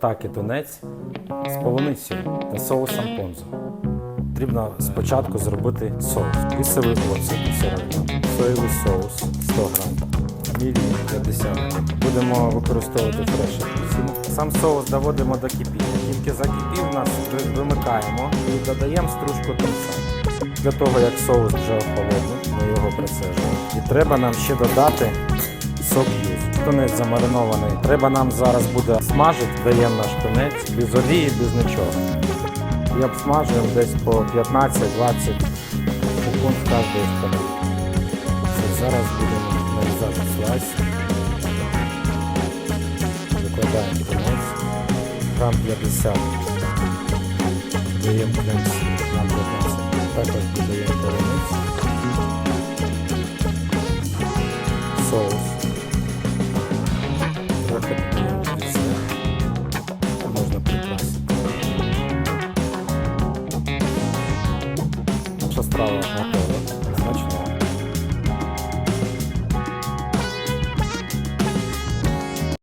Так, і тунець з полуницею та соусом понзо. Потрібно спочатку зробити соус. Кисовий оцет 40 грам, соєвий соус 100 грам, мілі 50 грам. Будемо використовувати фреш апельсину. Сам соус доводимо до кипіння. Тільки закипів нас вимикаємо і додаємо стружку тунця. Для того, як соус вже охолодний, ми його процежуємо. І треба нам ще додати сок юз. Тунець замаринований. Треба нам зараз буде смажити, даємо наш тунець без олії, без нічого. І обсмажуємо десь по 15-20 секунд з кожної сторони. Зараз будемо нарізати слайс. Викладаємо тунець. Грам 50. Даємо тунець грам 15. Також додаємо полуницю. Соус. Трохи. Можна прикрасити. Наша страва готова. Смачно.